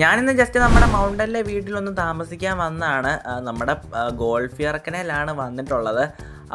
ഞാനിന്ന് ജസ്റ്റ് നമ്മുടെ മൗണ്ടനിലെ വീട്ടിലൊന്ന് താമസിക്കാൻ വന്നാണ്. നമ്മുടെ ഗോൾഫിയർക്കനയിലാണ് ഗോൾഫ് വന്നിട്ടുള്ളത്.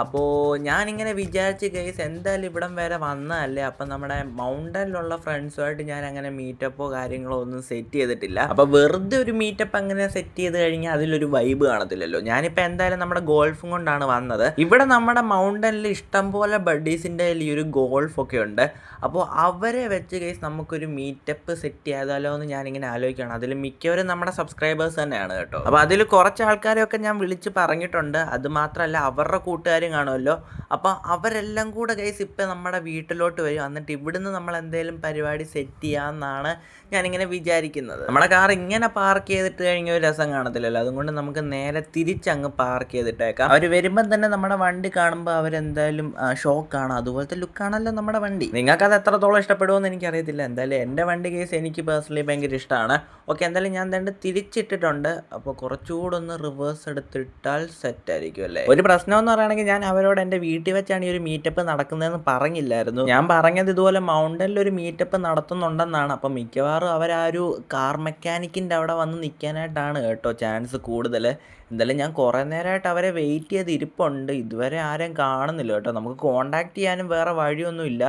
അപ്പോൾ ഞാനിങ്ങനെ വിചാരിച്ച് കേസ് എന്തായാലും ഇവിടം വരെ വന്നതല്ലേ? അപ്പം നമ്മുടെ മൗണ്ടനിലുള്ള ഫ്രണ്ട്സുമായിട്ട് ഞാൻ അങ്ങനെ മീറ്റപ്പോ കാര്യങ്ങളോ ഒന്നും സെറ്റ് ചെയ്തിട്ടില്ല. അപ്പോൾ വെറുതെ ഒരു മീറ്റപ്പ് അങ്ങനെ സെറ്റ് ചെയ്ത് കഴിഞ്ഞാൽ അതിലൊരു വൈബ് കാണത്തില്ലല്ലോ. ഞാനിപ്പോൾ എന്തായാലും നമ്മുടെ ഗോൾഫും കൊണ്ടാണ് വന്നത്. ഇവിടെ നമ്മുടെ മൗണ്ടനിൽ ഇഷ്ടം പോലെ ബഡീസിന്റെ ഈ ഒരു ഗോൾഫ് ഒക്കെ ഉണ്ട്. അപ്പോൾ അവരെ വെച്ച് ഗൈസ് നമുക്കൊരു മീറ്റപ്പ് സെറ്റ് ചെയ്താലോ എന്ന് ഞാനിങ്ങനെ ആലോചിക്കുകയാണ്. അതിൽ മിക്കവരും നമ്മുടെ സബ്സ്ക്രൈബേഴ്സ് തന്നെയാണ് കേട്ടോ. അപ്പോൾ അതിൽ കുറച്ച് ആൾക്കാരെയൊക്കെ ഞാൻ വിളിച്ച് പറഞ്ഞിട്ടുണ്ട്. അത് മാത്രമല്ല അവരുടെ കൂട്ടുകാരും കാണുമല്ലോ. അപ്പോൾ അവരെല്ലാം കൂടെ ഗൈസ് ഇപ്പം നമ്മുടെ വീട്ടിലോട്ട് വരും. എന്നിട്ട് ഇവിടുന്ന് നമ്മൾ എന്തെങ്കിലും പരിപാടി സെറ്റ് ചെയ്യാമെന്നാണ് ഞാനിങ്ങനെ വിചാരിക്കുന്നത്. നമ്മുടെ കാർ ഇങ്ങനെ പാർക്ക് ചെയ്തിട്ട് കഴിഞ്ഞ ഒരു രസം കാണത്തില്ലല്ലോ. അതുകൊണ്ട് നമുക്ക് നേരെ തിരിച്ചങ്ങ് പാർക്ക് ചെയ്തിട്ടേക്കാം. അവർ വരുമ്പം തന്നെ നമ്മുടെ വണ്ടി കാണുമ്പോൾ അവരെന്തായാലും ഷോക്കാണ് അതുപോലത്തെ ലുക്കാണല്ലോ നമ്മുടെ വണ്ടി. നിങ്ങൾക്കത് എത്രത്തോളം ഇഷ്ടപ്പെടുമെന്ന് എനിക്കറിയത്തില്ല. എന്തായാലും എന്റെ വണ്ടി കേസ് എനിക്ക് പേഴ്സണലി ഭയങ്കര ഇഷ്ടമാണ്. ഓക്കെ എന്തായാലും ഞാൻ രണ്ട് തിരിച്ചിട്ടിട്ടുണ്ട്. അപ്പോൾ കുറച്ചുകൂടെ ഒന്ന് റിവേഴ്സ് എടുത്തിട്ടാൽ സെറ്റ് ആയിരിക്കും അല്ലേ? ഒരു പ്രശ്നം എന്ന് പറയുകയാണെങ്കിൽ ഞാൻ അവരോട് എന്റെ വീട്ടിൽ വെച്ചാണ് ഈ ഒരു മീറ്റപ്പ് നടക്കുന്നതെന്ന് പറഞ്ഞില്ലായിരുന്നു. ഞാൻ പറഞ്ഞത് ഇതുപോലെ മൗണ്ടനിൽ ഒരു മീറ്റപ്പ് നടത്തുന്നുണ്ടെന്നാണ്. അപ്പം മിക്കവാറും അവർ ആ ഒരു കാർ മെക്കാനിക്കിന്റെ അവിടെ വന്ന് നിൽക്കാനായിട്ടാണ് കേട്ടോ ചാൻസ് കൂടുതൽ എന്തായാലും ഞാൻ കുറേ നേരമായിട്ട് അവരെ വെയിറ്റ് ചെയ്ത് ഇരിപ്പുണ്ട്. ഇതുവരെ ആരെയും കാണുന്നില്ല കേട്ടോ. നമുക്ക് കോണ്ടാക്ട് ചെയ്യാനും വേറെ വഴിയൊന്നുമില്ല.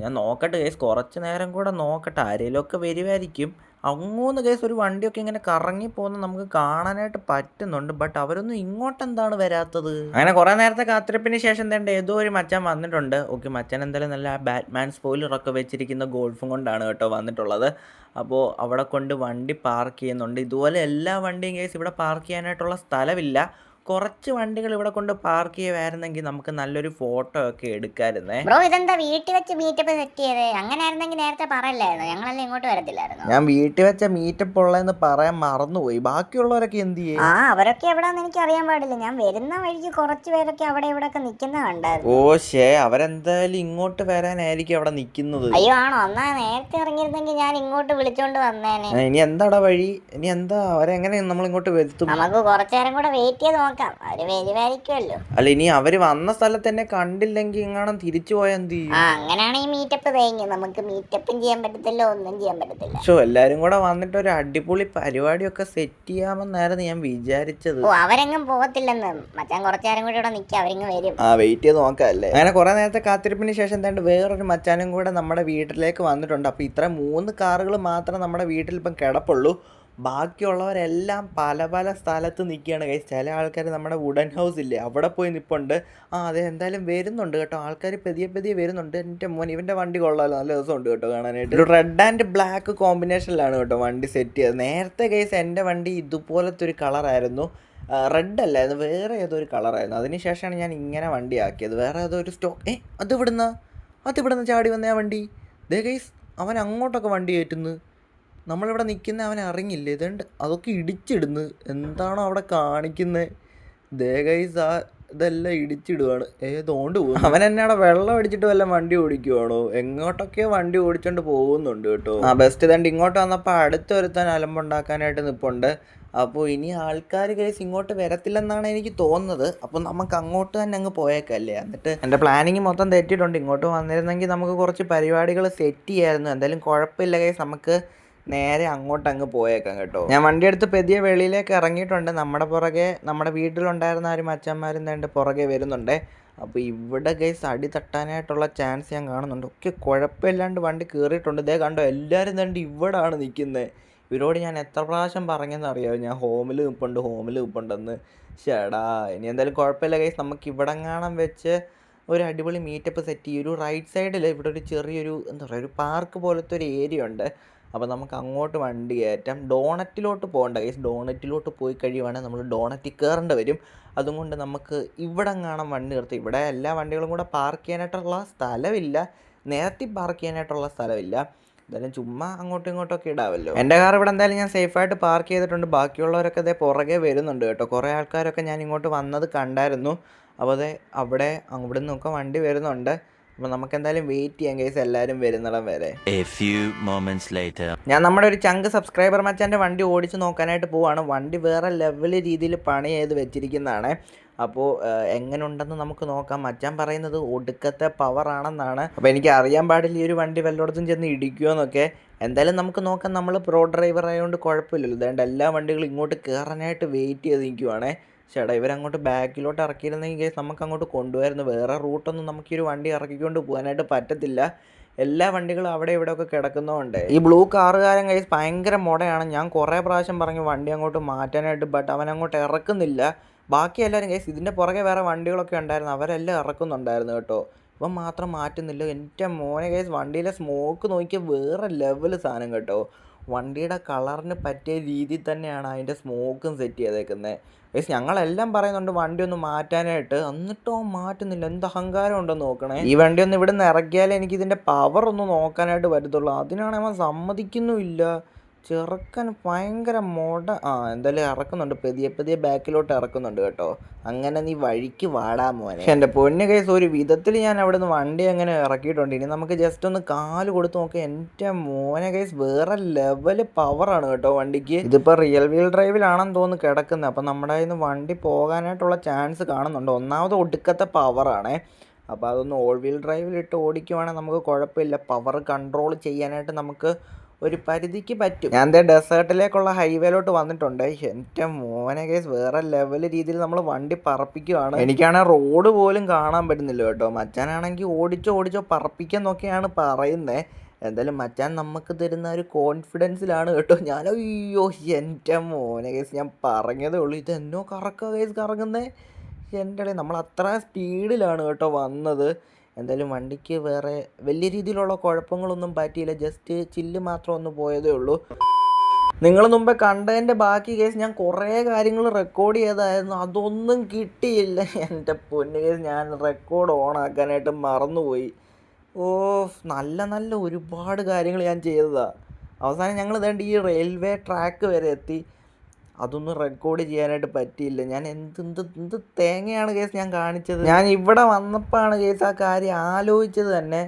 ഞാൻ നോക്കട്ടെ കേസ് കുറച്ച് നേരം കൂടെ നോക്കട്ടെ. ആരെങ്കിലുമൊക്കെ വരുമായിരിക്കും അങ്ങോന്ന് കേസ് ഒരു വണ്ടിയൊക്കെ ഇങ്ങനെ കറങ്ങി പോകുന്ന നമുക്ക് കാണാനായിട്ട് പറ്റുന്നുണ്ട്. ബട്ട് അവരൊന്നും ഇങ്ങോട്ട് എന്താണ് വരാത്തത്? അങ്ങനെ കുറേ നേരത്തെ കാത്തിരിപ്പിന് ശേഷം എന്താണ്ട്? ഏതോ ഒരു മച്ചാൻ വന്നിട്ടുണ്ട്. ഓക്കെ മച്ചാൻ എന്തായാലും നല്ല ബാറ്റ്മാൻ സ്പോയിലറൊക്കെ വെച്ചിരിക്കുന്ന ഗോൾഫും കൊണ്ടാണ് കേട്ടോ വന്നിട്ടുള്ളത്. അപ്പോൾ അവിടെ കൊണ്ട് വണ്ടി പാർക്ക് ചെയ്യുന്നുണ്ട്. ഇതുപോലെ എല്ലാ വണ്ടിയും കേസ് ഇവിടെ പാർക്ക് ചെയ്യാനായിട്ടുള്ള സ്ഥലമില്ല. കുറച്ച് വണ്ടികൾ ഇവിടെ കൊണ്ട് പാർക്ക് ചെയ്യുമായിരുന്നെങ്കിൽ നമുക്ക് നല്ലൊരു ഫോട്ടോ ഒക്കെ എടുക്കാമായിരുന്നേ ബ്രോ ഇതെന്താ വീട്ടിൽ വെച്ച് മീറ്റപ്പ് സെറ്റ് ചെയ്തേ? അങ്ങനെ ആയിരുന്നെങ്കിൽ നേരത്തെ പറയല്ലായിരുന്നു? ഞങ്ങളെല്ലാം ഇങ്ങോട്ട് വരത്തില്ലായിരുന്നു? ഞാൻ വീട്ടിൽ വെച്ച മീറ്റപ്പ് ഉള്ളതെന്ന് പറയാൻ മറന്നുപോയി. ബാക്കിയുള്ളവരൊക്കെ എന്ത് ചെയ്യും? ആ അവരൊക്കെ എവിടാന്ന് എനിക്ക് അറിയാൻ പാടില്ല. ഞാൻ വരുന്ന വഴിക്ക് കുറച്ച് പേരൊക്കെ അവിടെ ഇവിടെ ഒക്കെ നിക്കുന്ന കണ്ടായിരുന്നു. ഓ ശേ അവരെന്തായാലും ഇങ്ങോട്ട് വരാനായിരിക്കും അവിടെ നിൽക്കുന്നത്. അയ്യോ ആണോ? എന്നാ നേരത്തെ ഇറങ്ങിയിരുന്നെങ്കിൽ ഞാൻ ഇങ്ങോട്ട് വിളിച്ചോണ്ട് വന്നേനെ. ഇനി എന്താടാ വഴി? ഇനി എന്താ? അവരെങ്ങനെ നമ്മൾ ഇങ്ങോട്ട് വരുത്തും നമുക്ക് കുറച്ചു നേരം കൂടെ വെയിറ്റ് ചെയ്ത് നോക്കാം. അവർ വരുമായിരിക്കുമല്ലോ. അല്ല ഇനി അവർ വന്ന സ്ഥലത്ത് തന്നെ കണ്ടില്ലെങ്കിൽ ഇങ്ങനെ തിരിച്ചു പോയാൽ എന്ത് ചെയ്യും? ആ അങ്ങനെയാണ് ഈ മീറ്റപ്പ് തേങ്ങി. നമുക്ക് മീറ്റപ്പും ചെയ്യാൻ പറ്റത്തില്ല ഒന്നും ചെയ്യാൻ പറ്റത്തില്ല. ഷോ എല്ലാരും കൂടെ വന്നിട്ട് ഒരു അടിപൊളി പരിപാടി ഒക്കെ സെറ്റ് ചെയ്യാമെന്നായിരുന്നു ഞാൻ വിചാരിച്ചത്. ഓ അവരെങ്ങും പോകത്തില്ലെന്ന്. മച്ചാൻ കുറച്ചേരം കൂടി ഇവിടെ നിൽക്കുക അവരിങ്ങ് വരും. ആ വെയിറ്റ് ചെയ്ത് നോക്കാല്ലേ? അങ്ങനെ കുറെ നേരത്തെ കാത്തിരിപ്പിന് ശേഷം എന്താണ്ട് വേറൊരു മച്ചാനും കൂടെ നമ്മുടെ വീട്ടിലേക്ക് വന്നിട്ടുണ്ട്. അപ്പൊ ഇത്ര മൂന്ന് കാറുകൾ മാത്രം നമ്മുടെ വീട്ടിൽ ഇപ്പം കിടപ്പുള്ളൂ. ബാക്കിയുള്ളവരെല്ലാം പല പല സ്ഥലത്ത് നിൽക്കുകയാണ് കൈ ചില ആൾക്കാർ നമ്മുടെ വുഡൻ ഹൗസ് ഇല്ലേ അവിടെ പോയി നിൽപ്പുണ്ട് ആ അതെ എന്തായാലും വരുന്നുണ്ട് കേട്ടോ. ആൾക്കാർ പതിയെ പതിയെ വരുന്നുണ്ട്. എന്റെ മോൻ ഇവന്റെ വണ്ടി കൊള്ളാമല്ലോ നല്ല രസമുണ്ട് കേട്ടോ കാണാനായിട്ട്. ഒരു റെഡ് ആൻഡ് ബ്ലാക്ക് കോമ്പിനേഷനിലാണ് കേട്ടോ വണ്ടി സെറ്റ് ചെയ്തത്. നേരത്തെ കേസ് എന്റെ വണ്ടി ഇതുപോലത്തെ ഒരു കളറായിരുന്നു റെഡ് അല്ലായിരുന്നു വേറെ ഏതോ ഒരു കളറായിരുന്നു അതിനുശേഷമാണ് ഞാൻ ഇങ്ങനെ വണ്ടി ആക്കിയത്. വേറെ ഏതോ ഒരു സ്റ്റോ ഏ അത് ഇവിടുന്ന് അത് ഇവിടുന്ന് ചാടി വന്ന ആ വണ്ടി? ദേ ഗൈസ് അവൻ അങ്ങോട്ടൊക്കെ വണ്ടി കയറ്റുന്നു. നമ്മളിവിടെ നിൽക്കുന്ന അവൻ അറിഞ്ഞില്ല? ഇതുണ്ട് അതൊക്കെ ഇടിച്ചിടുന്നു. എന്താണോ അവിടെ കാണിക്കുന്നത് ദേ ഗൈസ് ആ ഇതെല്ലാം ഇടിച്ചിടുവാണ്. ഏതോണ്ട് പോകും അവൻ എന്നെ അവിടെ വെള്ളം അടിച്ചിട്ട് വല്ല വണ്ടി ഓടിക്കുവാണോ? എങ്ങോട്ടൊക്കെയോ വണ്ടി ഓടിച്ചോണ്ട് പോകുന്നുണ്ട് കേട്ടോ. ആ ബെസ്റ്റ് ഇതുണ്ട് ഇങ്ങോട്ട് വന്നപ്പോൾ അടുത്തൊരുത്താൻ അലമ്പുണ്ടാക്കാനായിട്ട് നിൽപ്പുണ്ട് അപ്പോൾ ഇനി ആൾക്കാർ കേസ് ഇങ്ങോട്ട് വരത്തില്ലെന്നാണ് എനിക്ക് തോന്നുന്നത്. അപ്പോൾ നമുക്ക് അങ്ങോട്ട് തന്നെ അങ്ങ് പോയേക്കല്ലേ? എന്നിട്ട് എന്റെ പ്ലാനിങ് മൊത്തം തെറ്റിയിട്ടുണ്ട്. ഇങ്ങോട്ട് വന്നിരുന്നെങ്കിൽ നമുക്ക് കുറച്ച് പരിപാടികൾ സെറ്റ് ചെയ്യായിരുന്നു. എന്തായാലും കുഴപ്പമില്ല കേസ് നമുക്ക് നേരെ അങ്ങോട്ട് അങ്ങ് പോയേക്കാം കേട്ടോ. ഞാൻ വണ്ടി എടുത്ത് പെതിയ വെളിയിലേക്ക് ഇറങ്ങിയിട്ടുണ്ട്. നമ്മുടെ പുറകെ നമ്മുടെ വീട്ടിലുണ്ടായിരുന്ന ആരും അച്ഛന്മാരും തേണ്ട പുറകെ വരുന്നുണ്ട്. അപ്പോൾ ഇവിടെ ഗൈസ് അടി തട്ടാനായിട്ടുള്ള ചാൻസ് ഞാൻ കാണുന്നുണ്ട്. ഒക്കെ കുഴപ്പമില്ലാണ്ട് വണ്ടി കയറിയിട്ടുണ്ട്. ഇതേ കണ്ടോ എല്ലാവരും തണ്ട് ഇവിടാണ് നിൽക്കുന്നത് ഇവരോട് ഞാൻ എത്ര പ്രാവശ്യം പറഞ്ഞെന്ന് അറിയാമോ ഞാൻ ഹോമിൽ നിൽപ്പുണ്ട് ഹോമിൽ നിൽപ്പുണ്ടെന്ന് ചേടാ ഇനി എന്തായാലും കുഴപ്പമില്ല ഗൈസ് നമുക്ക് ഇവിടെ കാണാൻ വെച്ച് ഒരു അടിപൊളി മീറ്റപ്പ് സെറ്റ് ചെയ്യും. ഒരു റൈറ്റ് സൈഡിൽ ഇവിടെ ഒരു ചെറിയൊരു എന്താ പറയുക ഒരു പാർക്ക് പോലത്തെ ഒരു ഏരിയ ഉണ്ട്. അപ്പോൾ നമുക്ക് അങ്ങോട്ട് വണ്ടി കയറ്റാം. ഡോണറ്റിലോട്ട് പോകണ്ട. കേസ് ഡോണറ്റിലോട്ട് പോയി കഴിയുവാണെങ്കിൽ നമ്മൾ ഡോണറ്റിൽ കയറേണ്ടി വരും. അതുകൊണ്ട് നമുക്ക് ഇവിടെ കാണാൻ വണ്ടി നിർത്തി. ഇവിടെ എല്ലാ വണ്ടികളും കൂടെ പാർക്ക് ചെയ്യാനായിട്ടുള്ള സ്ഥലമില്ല. നേരത്തെ പാർക്ക് ചെയ്യാനായിട്ടുള്ള സ്ഥലമില്ല. എന്തായാലും ചുമ്മാ അങ്ങോട്ടും ഇങ്ങോട്ടും ഒക്കെ ഇടാമല്ലോ എന്റെ കാർ ഇവിടെ എന്തായാലും ഞാൻ സേഫായിട്ട് പാർക്ക് ചെയ്തിട്ടുണ്ട്. ബാക്കിയുള്ളവരൊക്കെ അതേ പുറകെ വരുന്നുണ്ട് കേട്ടോ. കുറേ ആൾക്കാരൊക്കെ ഞാൻ ഇങ്ങോട്ട് വന്നത് കണ്ടായിരുന്നു. അപ്പോൾ അതെ അവിടെ അവിടെ നിന്നൊക്കെ വണ്ടി വരുന്നുണ്ട്. അപ്പോൾ നമുക്ക് എന്തായാലും വെയിറ്റ് ചെയ്യാം കേസ് എല്ലാവരും വരുന്നിടം വരെ. ഞാൻ നമ്മുടെ ഒരു ചങ്ക് സബ്സ്ക്രൈബർ മച്ചാന്റെ വണ്ടി ഓടിച്ച് നോക്കാനായിട്ട് പോവാണ്. വണ്ടി വേറെ ലെവൽ രീതിയിൽ പണി ചെയ്ത് വെച്ചിരിക്കുന്നതാണ്. അപ്പോൾ എങ്ങനെ ഉണ്ടെന്ന് നമുക്ക് നോക്കാം. മച്ചാൻ പറയുന്നത് ഒടുക്കത്തെ പവറാണെന്നാണ് അപ്പോൾ എനിക്ക് അറിയാൻ പാടില്ല ഈ ഒരു വണ്ടി വല്ലയിടത്തും ചെന്ന് ഇടിക്കുമോയെന്നൊക്കെ എന്തായാലും നമുക്ക് നോക്കാം. നമ്മൾ പ്രോ ഡ്രൈവർ ആയതുകൊണ്ട് കുഴപ്പമില്ലല്ലോ. അതുകൊണ്ട് എല്ലാ വണ്ടികളും ഇങ്ങോട്ട് കയറാനായിട്ട് വെയിറ്റ് ചെയ്ത് നിൽക്കുവാണേ ചേട്ടാ ഇവരങ്ങോട്ട് ബാക്കിലോട്ട് ഇറക്കിയിരുന്നെങ്കിൽ നമുക്ക് അങ്ങോട്ട് കൊണ്ടുപോയിരുന്നു വേറെ റൂട്ടൊന്നും നമുക്ക് ഈ ഒരു വണ്ടി ഇറക്കിക്കൊണ്ട് പോകാനായിട്ട് പറ്റത്തില്ല. എല്ലാ വണ്ടികളും അവിടെ ഇവിടെ ഒക്കെ കിടക്കുന്നതുകൊണ്ട് ഈ ബ്ലൂ കാറുകാരൻ കൈസ് ഭയങ്കര മുടയാണ്. ഞാൻ കുറേ പ്രാവശ്യം പറഞ്ഞു വണ്ടി അങ്ങോട്ട് മാറ്റാനായിട്ട് ബട്ട് അവൻ അങ്ങോട്ട് ഇറക്കുന്നില്ല. ബാക്കി എല്ലാവരും കേസ് ഇതിന്റെ പുറകെ വേറെ വണ്ടികളൊക്കെ ഉണ്ടായിരുന്നു. അവരെല്ലാം ഇറക്കുന്നുണ്ടായിരുന്നു കേട്ടോ. ഇവൻ മാത്രം മാറ്റുന്നില്ല. എന്റെ മോനെ കേസ് വണ്ടിയിലെ സ്മോക്ക് നോക്കിയാൽ വേറെ ലെവൽ സാധനം കേട്ടോ. വണ്ടിയുടെ കളറിന് പറ്റിയ രീതിയിൽ തന്നെയാണ് അതിന്റെ സ്മോക്കും സെറ്റ് ചെയ്തേക്കുന്നത്. ഗൈസ് ഞങ്ങളെല്ലാം പറയുന്നുണ്ട് വണ്ടി ഒന്ന് മാറ്റാനായിട്ട്. എന്നിട്ടോ മാറ്റുന്നില്ല. എന്ത് അഹങ്കാരം ഉണ്ടെന്ന് നോക്കണേ. ഈ വണ്ടി ഒന്ന് ഇവിടെ നിന്ന് ഇറക്കിയാലേ എനിക്ക് ഇതിന്റെ പവർ ഒന്ന് നോക്കാനായിട്ട് പറ്റത്തുള്ളൂ. അതിനാണ് അവൻ സമ്മതിക്കുന്നുമില്ല. ചെറുക്കൻ ഭയങ്കര മോഡ ആ എന്തായാലും ഇറക്കുന്നുണ്ട്. പതിയെ പതിയെ ബാക്കിലോട്ട് ഇറക്കുന്നുണ്ട് കേട്ടോ. അങ്ങനെ നീ വഴിക്ക് വാടാ മോനെ. എന്റെ പൊന്നു കേസ് ഒരു വിധത്തിൽ ഞാൻ അവിടെ നിന്ന് വണ്ടി അങ്ങനെ ഇറക്കിയിട്ടുണ്ട്. ഇനി നമുക്ക് ജസ്റ്റ് ഒന്ന് കാൽ കൊടുത്ത് നോക്കാം. എന്റെ മോനെ കേസ് വേറെ ലെവൽ പവറാണ് കേട്ടോ വണ്ടിക്ക്. ഇതിപ്പോൾ റിയൽ വീൽ ഡ്രൈവിലാണെന്ന് തോന്നുന്നു കിടക്കുന്നത് അപ്പം നമ്മുടെ ഇന്ന് വണ്ടി പോകാനായിട്ടുള്ള ചാൻസ് കാണുന്നുണ്ട്. ഒന്നാമത് ഒടുക്കത്തെ പവറാണേ അപ്പോൾ അതൊന്ന് ഓൾ വീൽ ഡ്രൈവിലിട്ട് ഓടിക്കുവാണെങ്കിൽ നമുക്ക് കുഴപ്പമില്ല. പവർ കൺട്രോൾ ചെയ്യാനായിട്ട് നമുക്ക് ഒരു പരിധിക്ക് പറ്റും. ഞാൻ ദേ ഡെസേർട്ടിലേക്കുള്ള ഹൈവേയിലോട്ട് വന്നിട്ടുണ്ട്. എന്റെ മോനെ കേസ് വേറെ ലെവൽ രീതിയിൽ നമ്മൾ വണ്ടി പറപ്പിക്കുകയാണ് എനിക്കാണെ റോഡ് പോലും കാണാൻ പറ്റുന്നില്ല കേട്ടോ. മച്ചാനാണെങ്കിൽ ഓടിച്ചോ ഓടിച്ചോ പറപ്പിക്കാൻ നോക്കിയാണ് പറയുന്നത് എന്തായാലും മച്ചാൻ നമുക്ക് തരുന്ന ഒരു കോൺഫിഡൻസിലാണ് കേട്ടോ. ഞാൻ അയ്യോ എന്റെ മോനെ കേസ് ഞാൻ പറഞ്ഞതേ ഉള്ളൂ. ഇത് എന്നോ കറക്ക കേസ് കറങ്ങുന്നേ. എന്റെ നമ്മൾ അത്ര സ്പീഡിലാണ് കേട്ടോ വന്നത്. എന്തായാലും വണ്ടിക്ക് വേറെ വലിയ രീതിയിലുള്ള കുഴപ്പങ്ങളൊന്നും പറ്റിയില്ല. ജസ്റ്റ് ചില്ല് മാത്രം ഒന്ന് പോയതേ ഉള്ളൂ. നിങ്ങൾ മുമ്പേ കണ്ടതിന്റെ ബാക്കി കേസ് ഞാൻ കുറേ കാര്യങ്ങൾ റെക്കോർഡ് ചെയ്തായിരുന്നു. അതൊന്നും കിട്ടിയില്ല. എന്റെ പൊന്ന് കേസ് ഞാൻ റെക്കോർഡ് ഓൺ ആക്കാനായിട്ട് മറന്നുപോയി. ഓ നല്ല നല്ല ഒരുപാട് കാര്യങ്ങൾ ഞാൻ ചെയ്തതാണ് അവസാനം ഞങ്ങൾ ഇതേണ്ട ഈ റെയിൽവേ ട്രാക്ക് വരെ എത്തി. അതൊന്നും റെക്കോർഡ് ചെയ്യാനായിട്ട് പറ്റിയില്ല. ഞാൻ എന്ത് എന്ത് എന്ത് തേങ്ങയാണ് കേസ് ഞാൻ കാണിച്ചത്? ഞാൻ ഇവിടെ വന്നപ്പോഴാണ് കേസ് ആ കാര്യം ആലോചിച്ചത് തന്നെ.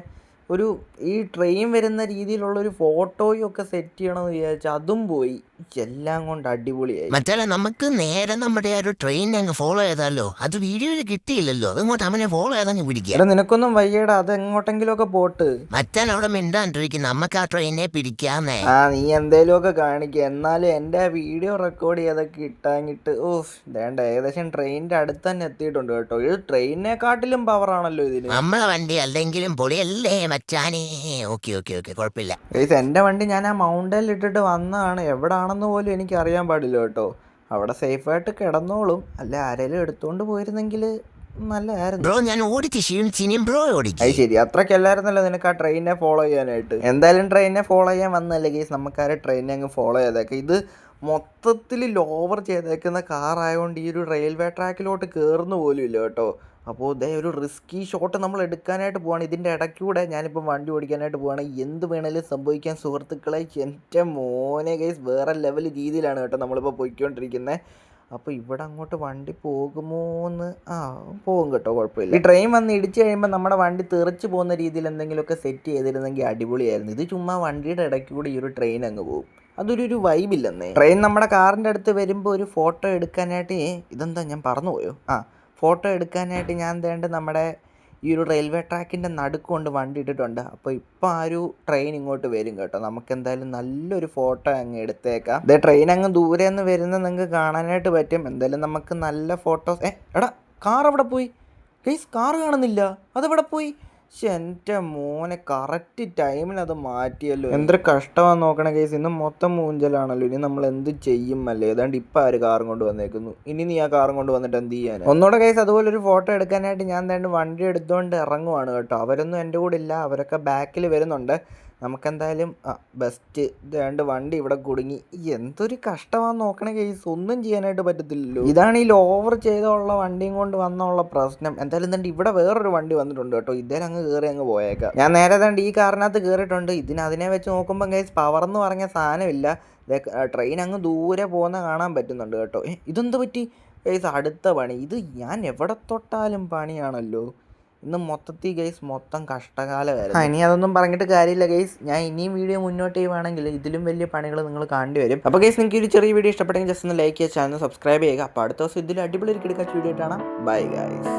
ഒരു ഈ ട്രെയിൻ വരുന്ന രീതിയിലുള്ളൊരു ഫോട്ടോയും ഒക്കെ സെറ്റ് ചെയ്യണമെന്ന് വിചാരിച്ചു അതും പോയി. എല്ലാം കൊണ്ട് അടിപൊളിയായി. മറ്റേ നമുക്ക് നേരെ നമ്മുടെ ആ ഒരു ട്രെയിൻ അങ്ങ് ഫോളോ ചെയ്താലോ? അത് വീഡിയോയിൽ കിട്ടിയില്ലല്ലോ. അതുകൊണ്ട് അവനെ ഫോളോ ചെയ്തങ്ങ് പിടിക്കുക എടാ നിനക്കൊന്നും വയ്യടാ. അത് എങ്ങോട്ടെങ്കിലും ഒക്കെ പോട്ട്. മറ്റേ അവിടെ മിണ്ടാണ്ടിരിക്കും നമുക്ക് ആ ട്രെയിനെ പിടിക്കാന്നേ. ആ നീ എന്തേലുമൊക്കെ കാണിക്കുക എന്നാലും എന്റെ ആ വീഡിയോ റെക്കോർഡ് ചെയ്തൊക്കെ കിട്ടാങ്ങിട്ട് ഓഫ് വേണ്ട ഏകദേശം ട്രെയിനിന്റെ അടുത്ത് തന്നെ എത്തിയിട്ടുണ്ട് കേട്ടോ. ഇത് ട്രെയിനിനെക്കാട്ടിലും പവറാണല്ലോ ഇതിന്. നമ്മളെ വണ്ടി അല്ലെങ്കിലും പൊളിയല്ലേ മച്ചാനേ. Okay okay okay. കുഴപ്പമില്ല. ഗൈസ് എന്റെ വണ്ടി ഞാൻ ആ മൗണ്ടനിൽ ഇട്ടിട്ട് വന്നതാണ്. എവിടാണെന്ന് പോലും എനിക്ക് അറിയാൻ പാടില്ല കേട്ടോ. അവിടെ സേഫായിട്ട് കിടന്നോളും. അല്ല ആരെങ്കിലും എടുത്തുകൊണ്ട് പോയിരുന്നെങ്കിൽ ബ്രോ ഞാൻ ബ്രോ ഓടിച്ചു. അത് ശരി. അത്രക്കല്ലായിരുന്നല്ലോ നിനക്ക് ആ ട്രെയിനെ ഫോളോ ചെയ്യാനായിട്ട്. എന്തായാലും ട്രെയിനെ ഫോളോ ചെയ്യാൻ വന്നല്ലേ കേസ് നമുക്ക് ആ ട്രെയിനെ ട്രെയിനിനെ അങ്ങ് ഫോളോ ചെയ്തേക്കാം. ഇത് മൊത്തത്തിൽ ലോവർ ചെയ്തേക്കുന്ന കാറായതുകൊണ്ട് ഈ ഒരു റെയിൽവേ ട്രാക്കിലോട്ട് കയറുന്നു പോലും ഇല്ല കേട്ടോ. അപ്പോൾ ഇതേ ഒരു റിസ്കി ഷോട്ട് നമ്മൾ എടുക്കാനായിട്ട് പോവാണ്. ഇതിന്റെ ഇടയ്ക്കൂടെ ഞാനിപ്പം വണ്ടി ഓടിക്കാനായിട്ട് പോവാണ്. എന്ത് വേണേലും സംഭവിക്കാൻ സുഹൃത്തുക്കളെ. എന്റെ മോനെ ഗൈസ് വേറെ ലെവൽ രീതിയിലാണ് കേട്ടോ നമ്മളിപ്പോൾ പോയിക്കൊണ്ടിരിക്കുന്നത് അപ്പോൾ ഇവിടെ അങ്ങോട്ട് വണ്ടി പോകുമോ എന്ന് ആ പോകും കേട്ടോ കുഴപ്പമില്ല. ഈ ട്രെയിൻ വന്ന് ഇടിച്ച് കഴിയുമ്പോൾ നമ്മുടെ വണ്ടി തെറിച്ച് പോകുന്ന രീതിയിൽ എന്തെങ്കിലുമൊക്കെ സെറ്റ് ചെയ്തിരുന്നെങ്കിൽ അടിപൊളിയായിരുന്നു. ഇത് ചുമ്മാ വണ്ടിയുടെ ഇടയ്ക്ക് കൂടി ഈ ഒരു ട്രെയിൻ അങ്ങ് പോകും. അതൊരു ഒരു വൈബില്ലെന്നേ ട്രെയിൻ നമ്മുടെ കാറിന്റെ അടുത്ത് വരുമ്പോൾ ഒരു ഫോട്ടോ എടുക്കാനായിട്ട് ഇതെന്താ ഞാൻ പറന്നുപോയോ? ആ ഫോട്ടോ എടുക്കാനായിട്ട് ഞാൻ വേണ്ട നമ്മുടെ ഈ ഒരു റെയിൽവേ ട്രാക്കിന്റെ നടുക്ക് കൊണ്ട് വണ്ടി ഇട്ടിട്ടുണ്ട്. അപ്പോൾ ഇപ്പോൾ ആ ഒരു ട്രെയിൻ ഇങ്ങോട്ട് വരും കേട്ടോ. നമുക്ക് എന്തായാലും നല്ലൊരു ഫോട്ടോ അങ്ങ് എടുത്തേക്കാം. ഇതേ ട്രെയിൻ അങ്ങ് ദൂരെ നിന്ന് വരുന്നത് നിങ്ങൾക്ക് കാണാനായിട്ട് പറ്റും. എന്തായാലും നമുക്ക് നല്ല ഫോട്ടോസ് ഏ എടാ കാർ അവിടെ പോയി. ഗൈസ് കാർ കാണുന്നില്ല. അതെവിടെ പോയി? ശ്ശെ, എന്റെ മോനെ കറക്റ്റ് ടൈമിൽ അത് മാറ്റിയല്ലോ. എന്തൊരു കഷ്ടമാണെന്ന് നോക്കണ കേസ് ഇന്ന് മൊത്തം മൂഞ്ചലാണല്ലോ. ഇനി നമ്മൾ എന്ത് ചെയ്യും അല്ലേ? ഏതാണ്ട് ഇപ്പം ആര് കാറും കൊണ്ട് വന്നേക്കുന്നു. ഇനി നീ ആ കാറും കൊണ്ട് വന്നിട്ട് എന്ത് ചെയ്യാൻ ഒന്നുകൂടെ കേസ് അതുപോലെ ഒരു ഫോട്ടോ എടുക്കാനായിട്ട് ഞാൻ തന്നെ വണ്ടി എടുത്തുകൊണ്ട് ഇറങ്ങുവാണ് കേട്ടോ. അവരൊന്നും എന്റെ കൂടെ ഇല്ല. അവരൊക്കെ ബാക്കിൽ വരുന്നുണ്ട്. നമുക്കെന്തായാലും ആ ബെസ്റ്റ് ഇതാണ്ട് വണ്ടി ഇവിടെ കുടുങ്ങി. എന്തൊരു കഷ്ടമാണെന്ന് നോക്കണ കേസ് ഒന്നും ചെയ്യാനായിട്ട് പറ്റത്തില്ലല്ലോ. ഇതാണ് ഈ ലോവർ ചെയ്തുള്ള വണ്ടിയും കൊണ്ട് വന്നുള്ള പ്രശ്നം. എന്തായാലും തന്നെ ഇവിടെ വേറൊരു വണ്ടി വന്നിട്ടുണ്ട് കേട്ടോ. ഇതേ അങ്ങ് കയറി അങ്ങ് പോയേക്കാം. ഞാൻ നേരെ തന്നെ ഈ കാറിനകത്ത് കയറിയിട്ടുണ്ട് ഇതിന് അതിനെ വെച്ച് നോക്കുമ്പോൾ കേസ് പവർ എന്ന് പറഞ്ഞ സാധനമില്ല. ട്രെയിൻ അങ്ങ് ദൂരെ പോകുന്ന കാണാൻ പറ്റുന്നുണ്ട് കേട്ടോ. ഇതെന്ത് പറ്റി? കേസ് അടുത്ത പണി. ഇത് ഞാൻ എവിടെ തൊട്ടാലും പണിയാണല്ലോ. ഇന്ന് മൊത്തത്തിൽ ഗൈസ് മൊത്തം കഷ്ടകാലമായിരുന്നു ആ, ഇനി അതൊന്നും പറഞ്ഞിട്ട് കാര്യമില്ല ഗൈസ് ഞാൻ ഇനിയും വീഡിയോ മുന്നോട്ട് ചെയ്യുവാണെങ്കിൽ ഇതിലും വലിയ പണികൾ നിങ്ങൾ കാണേണ്ടി വരും. അപ്പോൾ ഗൈസ് നിങ്ങൾക്ക് ഒരു ചെറിയ വീഡിയോ ഇഷ്ടപ്പെട്ടെങ്കിൽ ജസ്റ്റ് ഒന്ന് ലൈക്ക് ചെയ്യുക ചാനൽ സബ്സ്ക്രൈബ് ചെയ്യുക. അപ്പോൾ അടുത്ത ദിവസം ഇതിൽ അടിപൊളി ഒരു കിടക്കാച്ച വീഡിയോ ആയിട്ടാണ് ബൈ ഗൈസ്